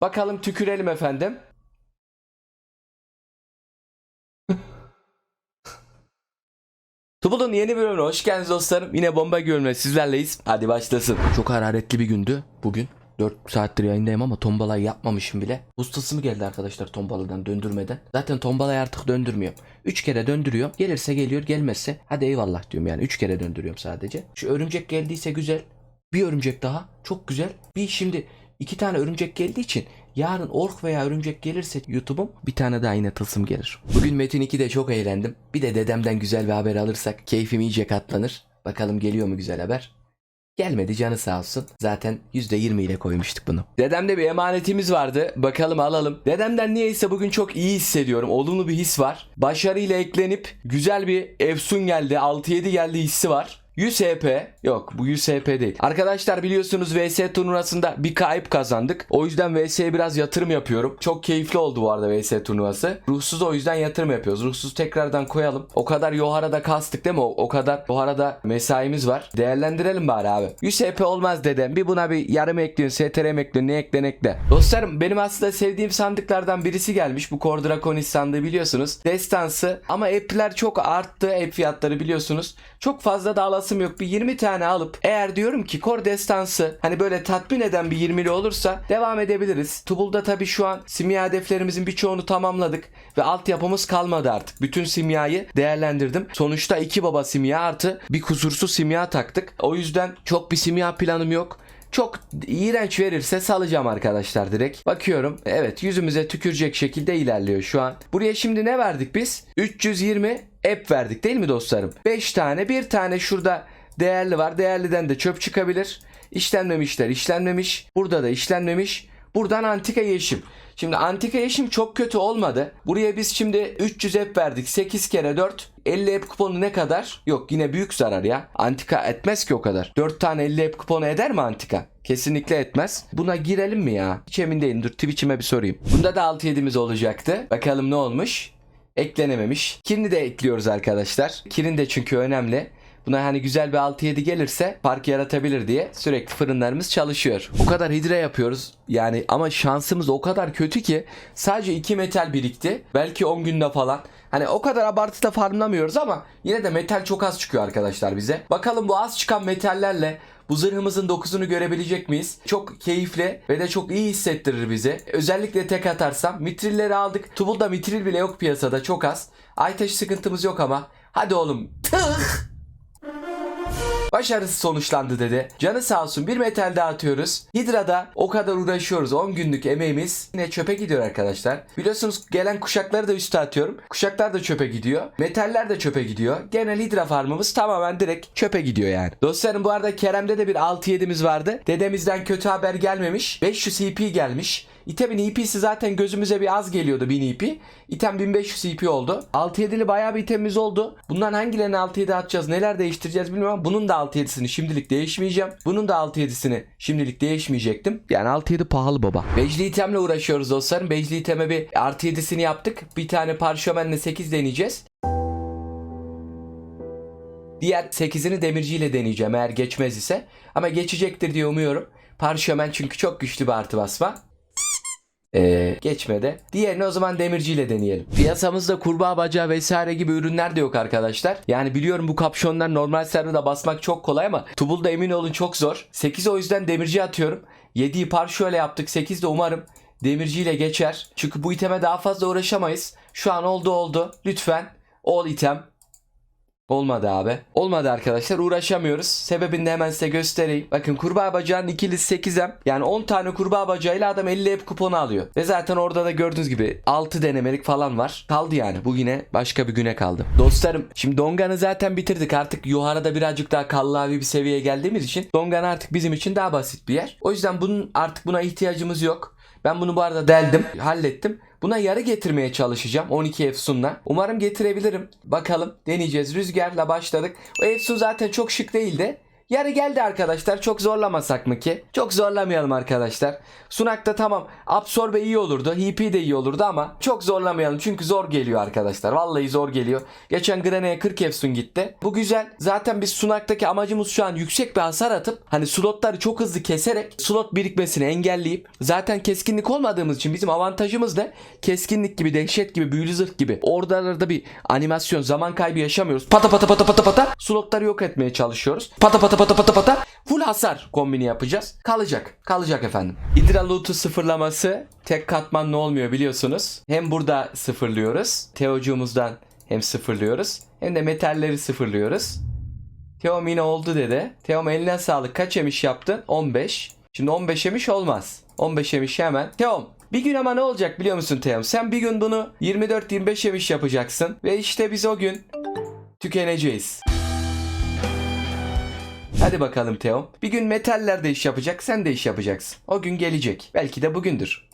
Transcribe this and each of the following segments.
Bakalım tükürelim efendim. Tubul'un yeni bölümüne hoş geldiniz dostlarım. Yine bomba görünme sizlerleyiz. Hadi başlasın. Çok hararetli bir gündü bugün. 4 saattir yayındayım ama tombalayı yapmamışım bile. Ustası mı geldi arkadaşlar tombaladan döndürmeden? Zaten tombalayı artık döndürmüyorum. 3 kere döndürüyorum. Gelirse geliyor gelmezse hadi eyvallah diyorum yani. 3 kere döndürüyorum sadece. Şu örümcek geldiyse güzel. Bir örümcek daha. Çok güzel. Bir şimdi iki tane örümcek geldiği için yarın ork veya örümcek gelirse YouTube'um bir tane daha yine tılsım gelir. Bugün Metin 2'de çok eğlendim. Bir de dedemden güzel bir haber alırsak keyfim iyice katlanır. Bakalım geliyor mu güzel haber? Gelmedi canı sağ olsun. Zaten %20 ile koymuştuk bunu. Dedemde bir emanetimiz vardı. Bakalım alalım. Dedemden niyeyse bugün çok iyi hissediyorum. Olumlu bir his var. Başarıyla eklenip güzel bir Efsun geldi. 6-7 geldi hissi var. 100 HP yok bu 100 HP değil. Arkadaşlar biliyorsunuz VS turnuvasında bir kayıp kazandık. O yüzden VS'ye biraz yatırım yapıyorum. Çok keyifli oldu bu arada VS turnuvası. Ruhsuz o yüzden yatırım yapıyoruz. Ruhsuz tekrardan koyalım. O kadar Yohara'da kastık değil mi? O, o kadar Yohara'da mesaimiz var. Değerlendirelim bari abi. 100 HP olmaz dedem. Bir buna bir yarım ekliyorsun. STR mi ekliyorsun? Ne eklen ekle. Dostlarım benim aslında sevdiğim sandıklardan birisi gelmiş. Bu Core Draconis sandığı biliyorsunuz. Destansı ama app'ler çok arttı. App fiyatları biliyorsunuz. Çok fazla da alasım yok. Bir 20 tane alıp eğer diyorum ki Core Destansı hani böyle tatmin eden bir 20'li olursa devam edebiliriz. Tubul'da tabii şu an simya hedeflerimizin birçoğunu tamamladık ve altyapımız kalmadı artık. Bütün simyayı değerlendirdim. Sonuçta iki baba simya artı bir kusursuz simya taktık. O yüzden çok bir simya planım yok. Çok iğrenç verirse salacağım arkadaşlar direkt. Bakıyorum. Evet yüzümüze tükürecek şekilde ilerliyor şu an. Buraya şimdi ne verdik biz? 320 app verdik değil mi dostlarım? 5 tane bir tane şurada değerli var. Değerliden de çöp çıkabilir. İşlenmemişler işlenmemiş. Burada da işlenmemiş. Buradan antika yeşim. Şimdi antika yeşim çok kötü olmadı. Buraya biz şimdi 300 app verdik. 8 kere 4. 50 app kuponu ne kadar? Yok yine büyük zarar ya. Antika etmez ki o kadar. 4 tane 50 app kuponu eder mi antika? Kesinlikle etmez. Buna girelim mi ya? Hiç emin değilim. Dur Twitch'ime bir sorayım. Bunda da 6-7'miz olacaktı. Bakalım ne olmuş? Eklenememiş. Kirini de ekliyoruz arkadaşlar. Kirin de çünkü önemli. Buna hani güzel bir 6-7 gelirse fark yaratabilir diye sürekli fırınlarımız çalışıyor. O kadar hidre yapıyoruz. Yani ama şansımız o kadar kötü ki sadece 2 metal birikti. Belki 10 günde falan. Hani o kadar abartıda farmlamıyoruz ama yine de metal çok az çıkıyor arkadaşlar bize. Bakalım bu az çıkan metallerle bu zırhımızın dokuzunu görebilecek miyiz? Çok keyifli ve de çok iyi hissettirir bizi. Özellikle tek atarsam mitrilleri aldık. Tubul'da mitril bile yok piyasada çok az. Aytaş sıkıntımız yok ama. Hadi oğlum. Tıh! Başarısız sonuçlandı dedi. Canı sağ olsun bir metal daha atıyoruz. Hidra'da o kadar uğraşıyoruz. 10 günlük emeğimiz yine çöpe gidiyor arkadaşlar. Biliyorsunuz gelen kuşakları da üste atıyorum. Kuşaklar da çöpe gidiyor. Metaller de çöpe gidiyor. Genel Hidra farmımız tamamen direkt çöpe gidiyor yani. Dostlarım bu arada Kerem'de de bir 6-7'miz vardı. Dedemizden kötü haber gelmemiş. 500 EP gelmiş. İtemin EP'si zaten gözümüze bir az geliyordu 1000 EP. İtem 1500 EP oldu. 6-7'li bayağı bir itemimiz oldu. Bundan hangilerini 6-7 atacağız neler değiştireceğiz bilmiyorum bunun da 6-7'sini şimdilik değişmeyeceğim. Bunun da 6-7'sini şimdilik değişmeyecektim. Yani 6-7 pahalı baba. Becli itemle uğraşıyoruz dostlarım. Becli iteme bir artı 7'sini yaptık. Bir tane parşömenle 8 deneyeceğiz. Diğer 8'ini demirciyle deneyeceğim eğer geçmez ise. Ama geçecektir diye umuyorum. Parşömen çünkü çok güçlü bir artı basma. Ee, geçmedi. Diğerini o zaman demirciyle deneyelim. Piyasamızda kurbağa bacağı vesaire gibi ürünler de yok arkadaşlar. Yani biliyorum bu kapşonlar normal serverda basmak çok kolay ama Tubul'da emin olun çok zor. 8 o yüzden demirci atıyorum. 7'yi par şöyle yaptık. 8 de umarım demirciyle geçer. Çünkü bu iteme daha fazla uğraşamayız. Şu an oldu oldu. Lütfen all item Olmadı abi. Olmadı arkadaşlar uğraşamıyoruz. Sebebini de hemen size göstereyim. Bakın kurbağa bacağının ikilisi 8M. Yani 10 tane kurbağa bacağıyla adam 50 hep kuponu alıyor. Ve zaten orada da gördüğünüz gibi 6 denemelik falan var. Kaldı yani. Bu yine başka bir güne kaldı. Dostlarım şimdi Dongan'ı zaten bitirdik. Artık Yohara'da birazcık daha kallavi bir seviyeye geldiğimiz için Dongan artık bizim için daha basit bir yer. O yüzden bunun artık buna ihtiyacımız yok. Ben bunu bu arada deldim, hallettim. Buna yarı getirmeye çalışacağım 12 Efsun'la. Umarım getirebilirim. Bakalım deneyeceğiz. Rüzgarla başladık. O Efsun zaten çok şık değildi. Yarı geldi arkadaşlar. Çok zorlamasak mı ki? Çok zorlamayalım arkadaşlar. Sunak'ta tamam absorbe iyi olurdu. HP de iyi olurdu ama çok zorlamayalım. Çünkü zor geliyor arkadaşlar. Vallahi zor geliyor. Geçen Grene'ye 40 Efsun gitti. Bu güzel. Zaten biz Sunak'taki amacımız şu an yüksek bir hasar atıp hani slotları çok hızlı keserek slot birikmesini engelleyip zaten keskinlik olmadığımız için bizim avantajımız ne? Keskinlik gibi, dehşet gibi, büyülü zırh gibi oralarda bir animasyon, zaman kaybı yaşamıyoruz. Pata pata pata pata pata slotları yok etmeye çalışıyoruz. Pata pata pata pata pata full hasar kombini yapacağız. Kalacak. Kalacak efendim. Hydra loot'u sıfırlaması tek katmanlı olmuyor biliyorsunuz. Hem burada sıfırlıyoruz. Teocuğumuzdan hem sıfırlıyoruz. Hem de metalleri sıfırlıyoruz. Teom yine oldu dedi. Teom eline sağlık. Kaç emiş yaptın? 15. Şimdi 15 emiş olmaz. 15 emiş hemen. Teom bir gün ama ne olacak biliyor musun Teom? Sen bir gün bunu 24-25 emiş yapacaksın. Ve işte biz o gün tükeneceğiz. Hadi bakalım Teom. Bir gün metaller de iş yapacak, sen de iş yapacaksın. O gün gelecek. Belki de bugündür.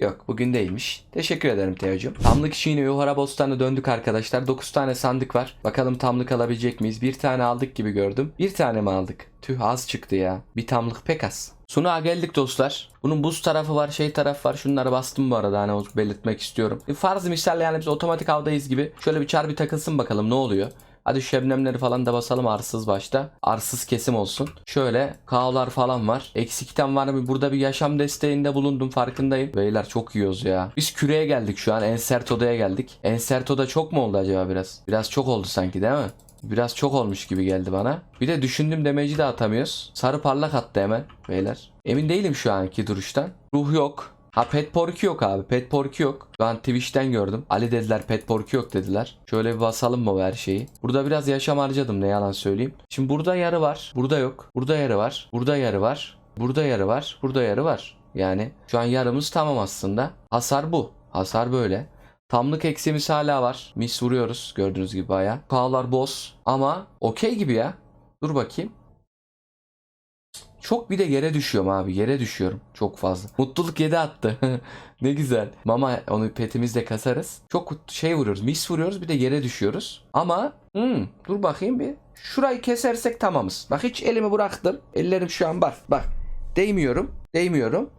Yok bugün değilmiş. Teşekkür ederim Teocuğum. Tamlık için yine Yuhara Bostan'a döndük arkadaşlar. 9 tane sandık var. Bakalım tamlık alabilecek miyiz? Bir tane aldık gibi gördüm. Bir tane mi aldık? Tüh az çıktı ya. Bir tamlık pek az. Sunuğa geldik dostlar. Bunun buz tarafı var, şey tarafı var. Şunları bastım bu arada hani belirtmek istiyorum. E, Farz misal yani biz otomatik avdayız gibi. Şöyle bir çar bir takılsın bakalım ne oluyor. Hadi şebnemleri falan da basalım arsız başta. Arsız kesim olsun. Şöyle kavlar falan var. Eksikten var mı? Burada bir yaşam desteğinde bulundum farkındayım. Beyler çok yiyoruz ya. Biz küreye geldik şu an. Ensert odaya geldik. Ensert oda çok mu oldu acaba biraz? Biraz çok oldu sanki değil mi? Biraz çok olmuş gibi geldi bana. Bir de düşündüm demeci de atamıyoruz. Sarı parlak attı hemen beyler. Emin değilim şu anki duruştan. Ruh yok. Ha pet porky yok abi. Pet porky yok. An Twitch'ten gördüm. Ali dediler pet porky yok dediler. Şöyle bir basalım mı her şeyi. Burada biraz yaşam harcadım ne yalan söyleyeyim. Şimdi burada yarı var. Burada yok. Burada yarı var. Burada yarı var. Burada yarı var. Burada yarı var. Yani şu an yarımız tamam aslında. Hasar bu. Hasar böyle. Tamlık eksiğimiz hala var. Mis vuruyoruz gördüğünüz gibi baya. Kağlar boss ama okey gibi ya. Dur bakayım. Çok bir de yere düşüyorum abi. Yere düşüyorum. Çok fazla. Mutluluk 7 attı. ne güzel. Mama onu petimizle kasarız. Çok şey vuruyoruz. Mis vuruyoruz bir de yere düşüyoruz. Ama hmm, dur bakayım bir. Şurayı kesersek tamamız. Bak hiç elimi bıraktım. Ellerim şu an bak. Bak. Değmiyorum. Değmiyorum.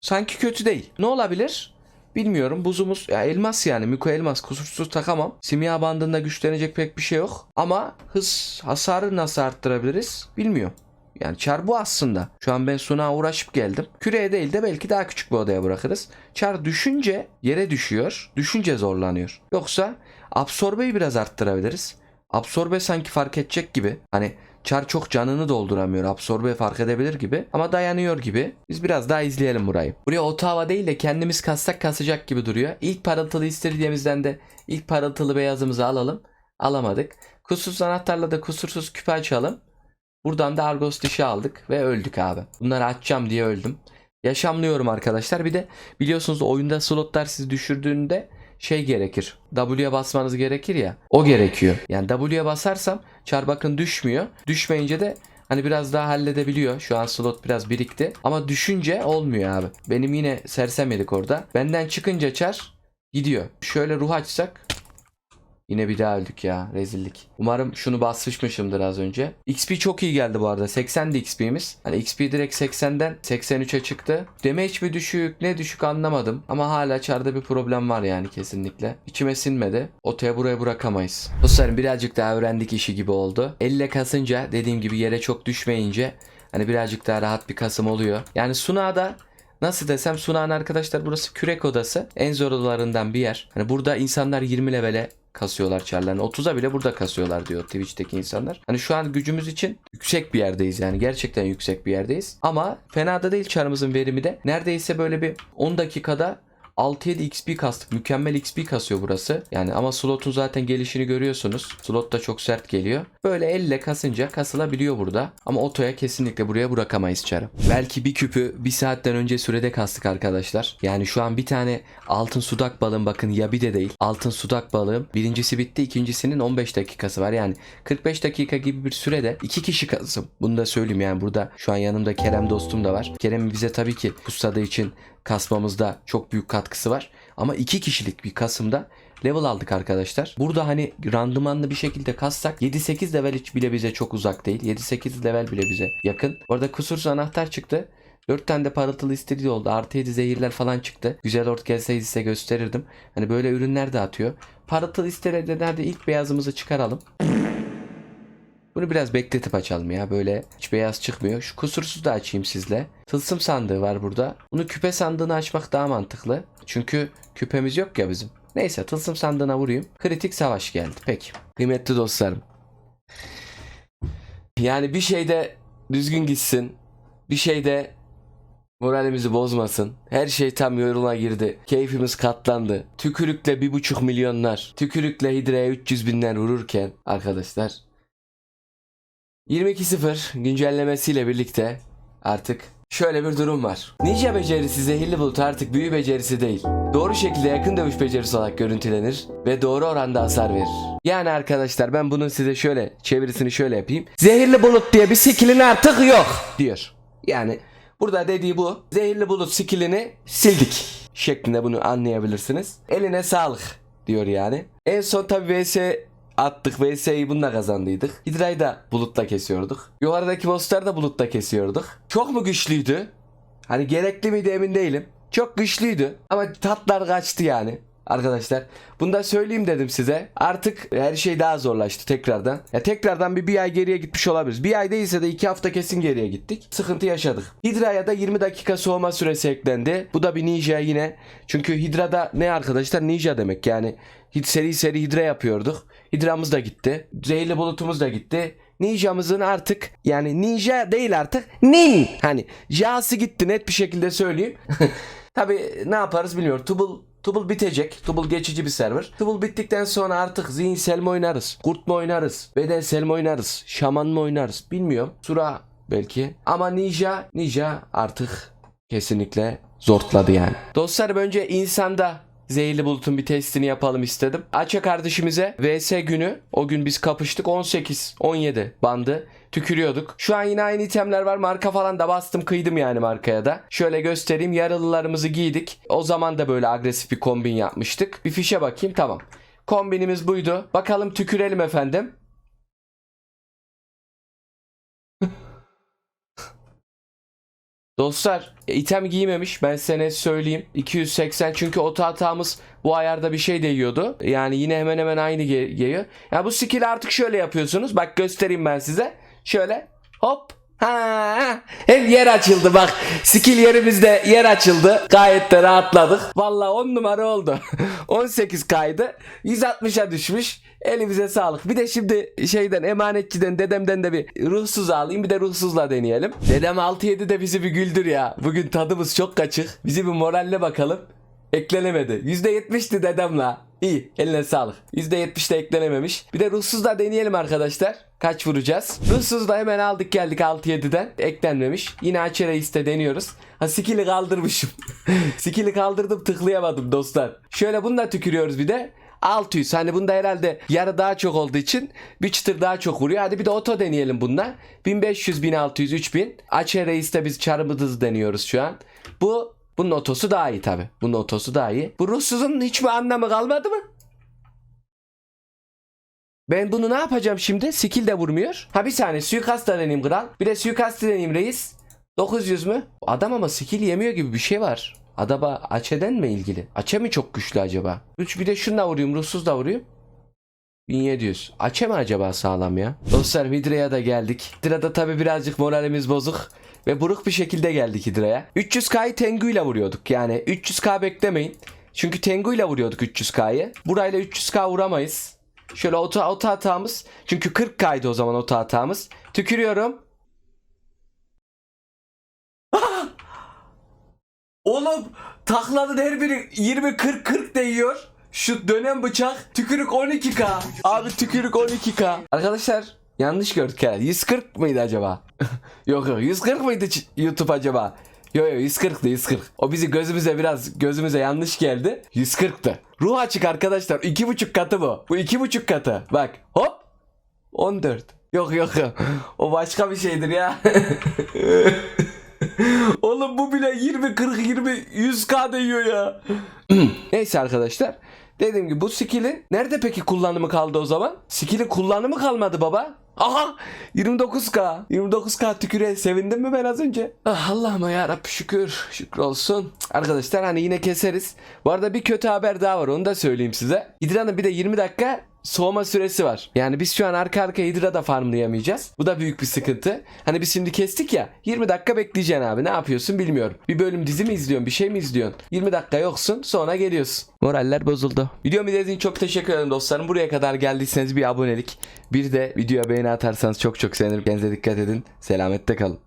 Sanki kötü değil. Ne olabilir? Bilmiyorum. Buzumuz ya elmas yani. Miko elmas. Kusursuz takamam. Simya bandında güçlenecek pek bir şey yok. Ama hız hasarı nasıl arttırabiliriz? Bilmiyorum. Yani çar bu aslında. Şu an ben sunağa uğraşıp geldim. Küreye değil de belki daha küçük bir odaya bırakırız. Çar düşünce yere düşüyor. Düşünce zorlanıyor. Yoksa absorbeyi biraz arttırabiliriz. Absorbe sanki fark edecek gibi. Hani Çar çok canını dolduramıyor. Absorbe fark edebilir gibi. Ama dayanıyor gibi. Biz biraz daha izleyelim burayı. Buraya Ottawa değil de kendimiz kassak kasacak gibi duruyor. İlk parıltılı istediğimizden de ilk parıltılı beyazımızı alalım. Alamadık. Kusursuz anahtarla da kusursuz küpe açalım. Buradan da Argos dişi aldık ve öldük abi. Bunları açacağım diye öldüm. Yaşamlıyorum arkadaşlar. Bir de biliyorsunuz oyunda slotlar sizi düşürdüğünde şey gerekir. W'ye basmanız gerekir ya. O gerekiyor. Yani W'ye basarsam çar bakın düşmüyor. Düşmeyince de hani biraz daha halledebiliyor. Şu an slot biraz birikti. Ama düşünce olmuyor abi. Benim yine sersem yedik orada. Benden çıkınca çar gidiyor. Şöyle ruh açsak Yine bir daha öldük ya. Rezillik. Umarım şunu basmışmışımdır az önce. XP çok iyi geldi bu arada. 80'di XP'miz. Hani XP direkt 80'den 83'e çıktı. Damage mi düşük ne düşük anlamadım. Ama hala çarda bir problem var yani kesinlikle. İçime sinmedi. Otaya buraya bırakamayız. Dostlarım birazcık daha öğrendik işi gibi oldu. Elle kasınca dediğim gibi yere çok düşmeyince hani birazcık daha rahat bir kasım oluyor. Yani Suna'da Nasıl desem Sunağın arkadaşlar burası kürek odası. En zor odalarından bir yer. Hani burada insanlar 20 levele kasıyorlar çarlarını. 30'a bile burada kasıyorlar diyor Twitch'teki insanlar. Hani şu an gücümüz için yüksek bir yerdeyiz yani. Gerçekten yüksek bir yerdeyiz. Ama fena da değil çarımızın verimi de. Neredeyse böyle bir 10 dakikada 6-7 XP kastık. Mükemmel XP kasıyor burası. Yani ama slotun zaten gelişini görüyorsunuz. Slot da çok sert geliyor. Böyle elle kasınca kasılabiliyor burada. Ama otoya kesinlikle buraya bırakamayız çarı. Belki bir küpü bir saatten önce sürede kastık arkadaşlar. Yani şu an bir tane altın sudak balığım bakın yabi de değil. Altın sudak balığım. Birincisi bitti. ikincisinin 15 dakikası var. Yani 45 dakika gibi bir sürede iki kişi kasım. Bunu da söyleyeyim yani burada şu an yanımda Kerem dostum da var. Kerem bize tabii ki kustadığı için kasmamızda çok büyük katkısı var. Ama iki kişilik bir kasımda level aldık arkadaşlar. Burada hani randımanlı bir şekilde kassak 7-8 level hiç bile bize çok uzak değil. 7-8 level bile bize yakın. Orada kusursuz anahtar çıktı. 4 tane de parıltılı istediği oldu. Artı 7 zehirler falan çıktı. Güzel ort gelseydi size gösterirdim. Hani böyle ürünler de atıyor. Parıltılı istedenlerde ilk beyazımızı çıkaralım. Bunu biraz bekletip açalım ya. Böyle hiç beyaz çıkmıyor. Şu kusursuz da açayım sizle. Tılsım sandığı var burada. Bunu küpe sandığını açmak daha mantıklı. Çünkü küpemiz yok ya bizim. Neyse tılsım sandığına vurayım. Kritik savaş geldi. Peki. Kıymetli dostlarım. Yani bir şeyde düzgün gitsin. Bir şeyde moralimizi bozmasın. Her şey tam yoluna girdi. Keyfimiz katlandı. Tükürükle bir buçuk milyonlar. Tükürükle Hidra'ya 300 binler vururken arkadaşlar 22.0 güncellemesiyle birlikte artık şöyle bir durum var. Ninja becerisi zehirli bulut artık büyü becerisi değil. Doğru şekilde yakın dövüş becerisi olarak görüntülenir ve doğru oranda hasar verir. Yani arkadaşlar ben bunun size şöyle çevirisini şöyle yapayım. Zehirli bulut diye bir skillin artık yok diyor. Yani burada dediği bu. Zehirli bulut skillini sildik şeklinde bunu anlayabilirsiniz. Eline sağlık diyor yani. En son tabi vs attık vs'yi bununla kazandıydık. Hidra'yı da bulutla kesiyorduk. Yukarıdaki bossları da bulutla kesiyorduk. Çok mu güçlüydü? Hani gerekli miydi emin değilim. Çok güçlüydü ama tatlar kaçtı yani. Arkadaşlar bunu da söyleyeyim dedim size. Artık her şey daha zorlaştı tekrardan. Ya tekrardan bir, bir ay geriye gitmiş olabiliriz. Bir ay değilse de iki hafta kesin geriye gittik. Sıkıntı yaşadık. Hidra'ya da 20 dakika soğuma süresi eklendi. Bu da bir ninja yine. Çünkü Hidra'da ne arkadaşlar? Ninja demek yani. Seri seri Hidra yapıyorduk. Hidra'mız da gitti. Zehirli bulutumuz da gitti. Ninja'mızın artık yani ninja değil artık nin hani ja'sı gitti net bir şekilde söyleyeyim. Tabi ne yaparız bilmiyorum. Tubul Tubul bitecek. Tubul geçici bir server. Tubul bittikten sonra artık zihinsel mi oynarız? Kurt mu oynarız? Bedensel mi oynarız? Şaman mı oynarız? Bilmiyorum. Sura belki. Ama Ninja, Ninja artık kesinlikle zortladı yani. Dostlarım önce insanda Zehirli Bulut'un bir testini yapalım istedim. Aça kardeşimize VS günü o gün biz kapıştık 18 17 bandı tükürüyorduk. Şu an yine aynı itemler var. Marka falan da bastım kıydım yani markaya da. Şöyle göstereyim. Yaralılarımızı giydik. O zaman da böyle agresif bir kombin yapmıştık. Bir fişe bakayım tamam. Kombinimiz buydu. Bakalım tükürelim efendim. Dostlar item giymemiş. Ben size söyleyeyim? 280 çünkü oto hatamız bu ayarda bir şey değiyordu. Yani yine hemen hemen aynı ge- geliyor. Ya bu skill artık şöyle yapıyorsunuz. Bak göstereyim ben size. Şöyle hop. Ha, hem yer açıldı bak. Skill yerimizde yer açıldı. Gayet de rahatladık. Valla 10 numara oldu. 18 kaydı. 160'a düşmüş elimize sağlık bir de şimdi şeyden emanetçiden dedemden de bir ruhsuz alayım bir de ruhsuzla deneyelim dedem 6-7 de bizi bir güldür ya bugün tadımız çok kaçık bizi bir moralle bakalım eklenemedi %70'ti dedem la İyi eline sağlık. %70 de eklenememiş. Bir de ruhsuz deneyelim arkadaşlar. Kaç vuracağız? Ruhsuz da hemen aldık geldik 6-7'den. Eklenmemiş. Yine açı reiste deniyoruz. Ha skill'i kaldırmışım. skill'i kaldırdım tıklayamadım dostlar. Şöyle bunu da tükürüyoruz bir de. 600 hani bunda herhalde yarı daha çok olduğu için bir çıtır daha çok vuruyor. Hadi bir de oto deneyelim bunda. 1500, 1600, 3000. Açı reiste biz çarmıdız deniyoruz şu an. Bu bunun otosu daha iyi tabi. Bunun otosu daha iyi. Bu ruhsuzun hiçbir anlamı kalmadı mı? Ben bunu ne yapacağım şimdi? Skill de vurmuyor. Ha bir saniye suikast da deneyeyim kral. Bir de suikast deneyeyim reis. 900 mü? Adam ama skill yemiyor gibi bir şey var. Adaba Açe'den mi ilgili? Açe mi çok güçlü acaba? Üç bir de şununla vurayım. Ruhsuz da vurayım. 1700. Açe mi acaba sağlam ya? Dostlar Hidra'ya da geldik. Hidra'da tabi birazcık moralimiz bozuk. Ve buruk bir şekilde geldik Hidra'ya. 300k'yı Tengu ile vuruyorduk. Yani 300k beklemeyin. Çünkü Tengu ile vuruyorduk 300k'yı. Burayla 300k vuramayız. Şöyle oto, oto hatamız. Çünkü 40k'ydı o zaman oto hatamız. Tükürüyorum. Ah! Oğlum taklanın her biri 20-40-40 değiyor. Şu dönem bıçak tükürük 12k. Abi tükürük 12k. Arkadaşlar yanlış gördük herhalde. 140 mıydı acaba? yok yok 140 mıydı YouTube acaba? Yok yok 140'tı 140. O bizi gözümüze biraz gözümüze yanlış geldi. 140'tı. Ruh açık arkadaşlar. 2,5 katı bu. Bu 2,5 katı. Bak hop 14. Yok yok yok. O başka bir şeydir ya. Oğlum bu bile 20 40 20 100k değiyor ya. Neyse arkadaşlar. Dediğim gibi bu skill'in nerede peki kullanımı kaldı o zaman? Skill'in kullanımı kalmadı baba. Aha 29k 29k tüküre sevindim mi ben az önce? Ah Allah'ıma yarabbim şükür şükür olsun. Arkadaşlar hani yine keseriz. Bu arada bir kötü haber daha var onu da söyleyeyim size. Hidra'nın bir de 20 dakika soğuma süresi var. Yani biz şu an arka arka Hydra da farmlayamayacağız. Bu da büyük bir sıkıntı. Hani biz şimdi kestik ya 20 dakika bekleyeceksin abi ne yapıyorsun bilmiyorum. Bir bölüm dizi mi izliyorsun bir şey mi izliyorsun? 20 dakika yoksun sonra geliyorsun. Moraller bozuldu. Videomu izlediğiniz için çok teşekkür ederim dostlarım. Buraya kadar geldiyseniz bir abonelik bir de videoya beğeni atarsanız çok çok sevinirim. Kendinize dikkat edin. Selamette kalın.